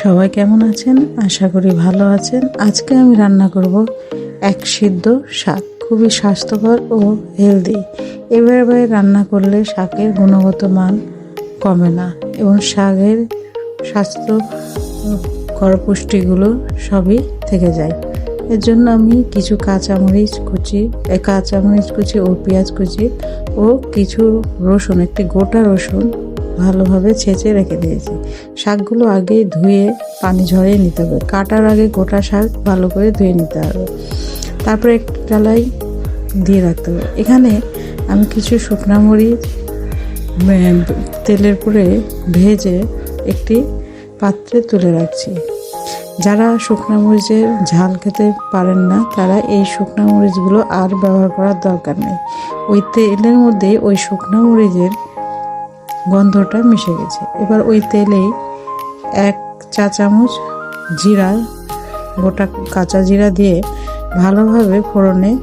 সবাই কেমন আছেন? আশা করি ভালো আছেন। আজকে আমি রান্না করব এক সিদ্ধ শাক। খুবই স্বাস্থ্যকর ও হেলদি এভাবে রান্না করলে শাকের গুণগত মান কমে না এবং শাকের স্বাস্থ্যকর পুষ্টিগুলো সবই থেকে যায়। এর জন্য আমি কিছু কাঁচামরিচ কুচি কাঁচামরিচ কুচি ও পেঁয়াজ কুচি ও কিছু রসুন, একটি গোটা রসুন ভালোভাবে ছেঁচে রেখে দিয়েছি। শাকগুলো আগে ধুয়ে পানি ঝরিয়ে নিতে হবে। কাটার আগে গোটা শাক ভালো করে ধুয়ে নিতে হবে। তারপরে একটি ডালাই দিয়ে রাখতে হবে। এখানে আমি কিছু শুকনা মরিচ তেলের পরে ভেজে একটি পাত্রে তুলে রাখছি। যারা শুকনা মরিচের ঝাল খেতে পারেন না, তারা এই শুকনা মরিচগুলো আর ব্যবহার করার দরকার নেই। ওই তেলের মধ্যে ওই শুকনা মরিচের গন্ধটা মিশে গেছে। এবার ওই তেলেই এক চা চামচ জিরা, গোটা কাঁচা জিরা দিয়ে ভালোভাবে ফোড়নে,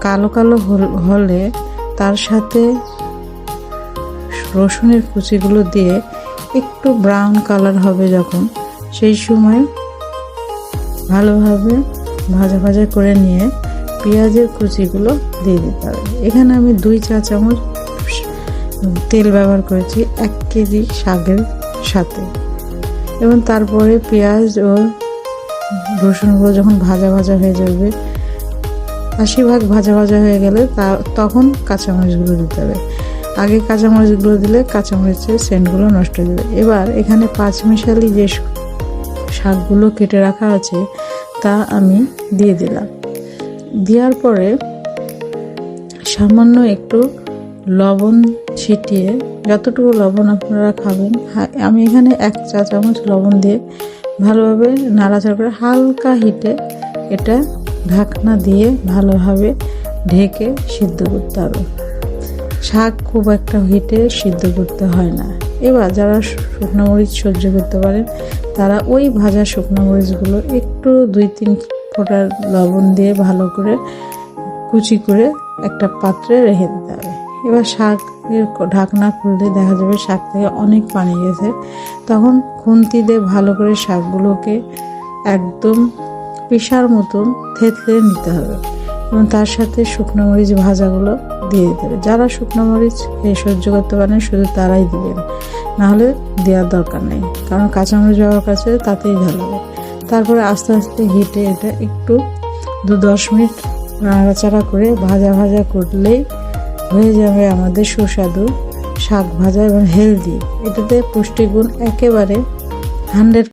কালো কালো হল- হলে তার সাথে রসুনের কুচিগুলো দিয়ে একটু ব্রাউন কালার হবে যখন, সেই সময় ভালোভাবে ভাজা ভাজা করে নিয়ে পেঁয়াজের কুচিগুলো দিয়ে দিতে হবে। এখানে আমি দুই চা চামচ তেল ব্যবহার করেছি এক কেজি শাকের সাথে। এবং তারপরে পেঁয়াজ ও রসুনগুলো যখন ভাজা ভাজা হয়ে যাবে, আশি ভাগ ভাজা ভাজা হয়ে গেলে তা, তখন কাঁচামরিচগুলো দিতে হবে। আগে কাঁচামরিচগুলো দিলে কাঁচামরিচের সেন্টগুলো নষ্ট হয়ে যাবে। এবার এখানে পাঁচমিশালি যে শ- শাকগুলো কেটে রাখা আছে, তা আমি দিয়ে দিলাম। দেওয়ার পরে সামান্য একটু লবণ ছিটিয়ে যতটুকু লবণ আপনারা খাবেন আমি এখানে এক চা চামচ লবণ দিয়ে ভালোভাবে নাড়াচাড়া করে হালকা হিটে এটা ঢাকনা দিয়ে ভালোভাবে ঢেকে সিদ্ধ করতে হবে। শাক খুব একটা হিটে সিদ্ধ করতে হয় না। এবার যারা শুকনো মরিচ সহ্য করতে পারেন, তারা ওই ভাজা শুকনো মরিচগুলো একটু দুই তিন ফোঁটা লবণ দিয়ে ভালো করে কুচি করে একটা পাত্রে রেখে দিতে হবে। এবার শাকের ক- ঢাকনা খুললে দেখা যাবে শাক থেকে অনেক পানি গেছে। তখন খুন্তি দিয়ে ভালো করে শাকগুলোকে একদম পিসার মতন থেতলে নিতে হবে এবং তার সাথে শুকনো মরিচ ভাজাগুলো দিয়ে দিতে হবে। যারা শুকনো মরিচ খেয়ে সহ্য করতে পারেন শুধু তারাই দিবেন। নাহলে দেওয়ার দরকার নেই, কারণ কাঁচামরিচ ব্যবহার কাছে তাতেই ভালো হবে তারপরে আস্তে আস্তে হিটে এটা একটু দু দশ মিনিট নাড়াচাড়া করে ভাজা ভাজা করলেই হয়ে যাবে আমাদের সুস্বাদু শাক ভাজা এবং হেলদি এটাতে পুষ্টিগুণ একেবারে হান্ড্রেড